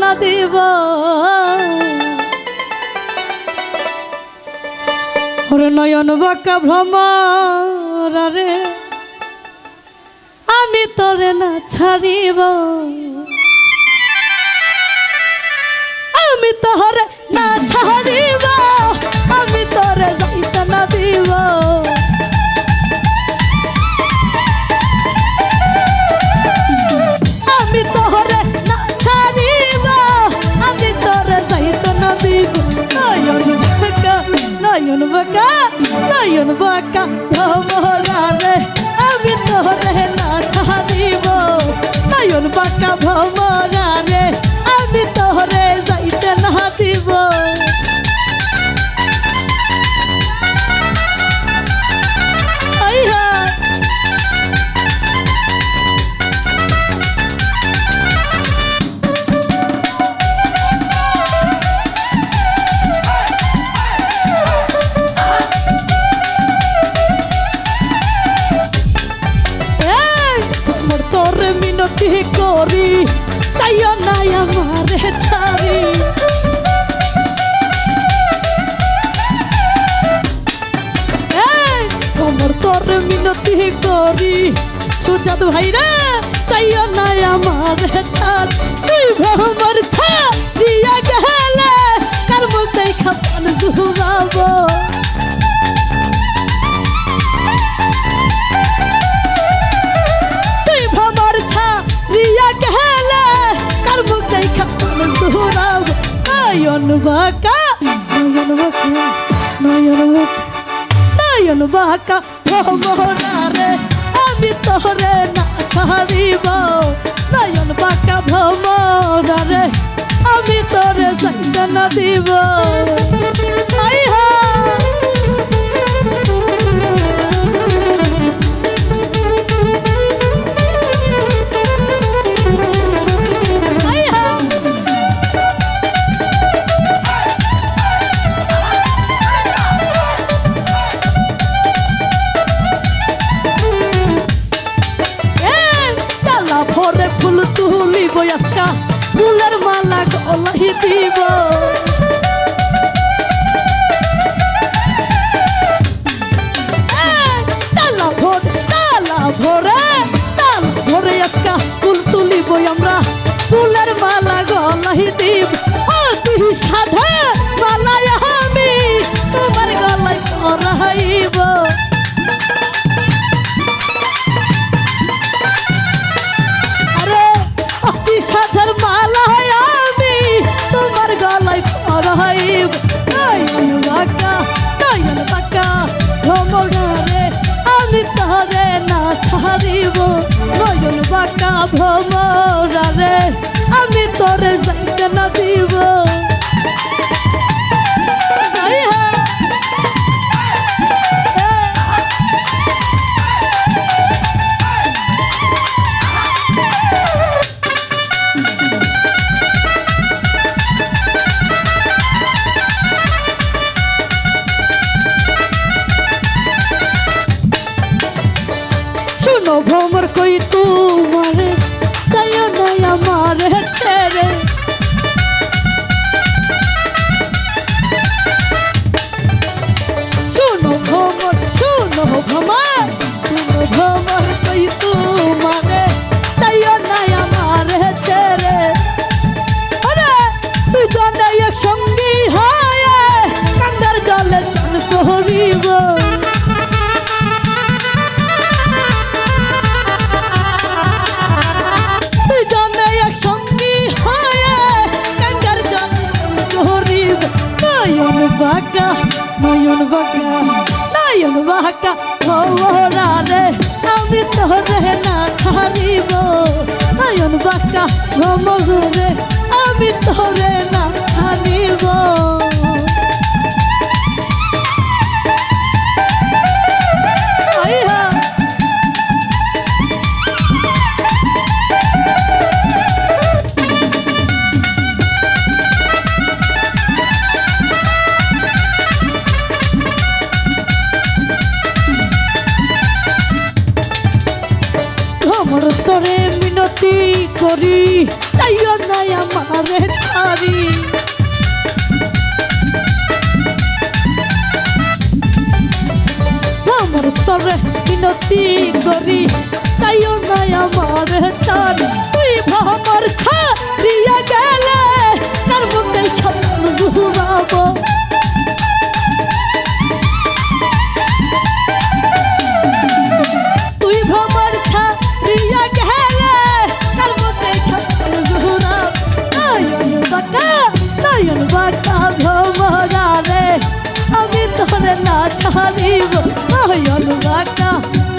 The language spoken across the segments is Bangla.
না দিব। নয়ন বাঁকা ভ্রমর আমি তোরে না ছাড়িব। আমি তোরে না ছাড়িব। নয়ন বাঁকা নয়ন বাঁকা ভ্রমরা রে আমি তোরে না ছাড়িব নয়ন বাঁকা ভ্রমরা সুজাত ভাই রে চাইও না আমারে ছাড় তুই ভ্রমর ছা দিয়া গেলে, কার মুখ দেখা পান জুবাবো তুই ভ্রমর ছা রিয়া গেলে, কার মুখ দেখা নয়ন বাঁকা নয়ন বাঁকা নয়ন বাঁকা নয়ন বাঁকা আমি তোরে না ছাড়িব নয়ন পাকা ভ্রমরা আমি তোরে যাইতে না দিব। আই ছাড়িব নয়ন বাটা ভোমরা রে আমি তোরে যাইতে না দিব। ভ্রমর কই তোমারে? তাই নাই আমার ছেড়ে বাঁকা নয়ন বাঁকা নয়ন বাঁকা ভরা রে আমি তোরে না ছাড়িব নয়ন বাঁকা ভ্রমর রে আমি তোরে না ছাড়িব করি চাইও নাই আমারে তারি আমার তরে মিনতি করি চাইও নাই আমারে তারি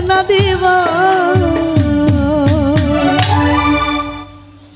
না দিবা।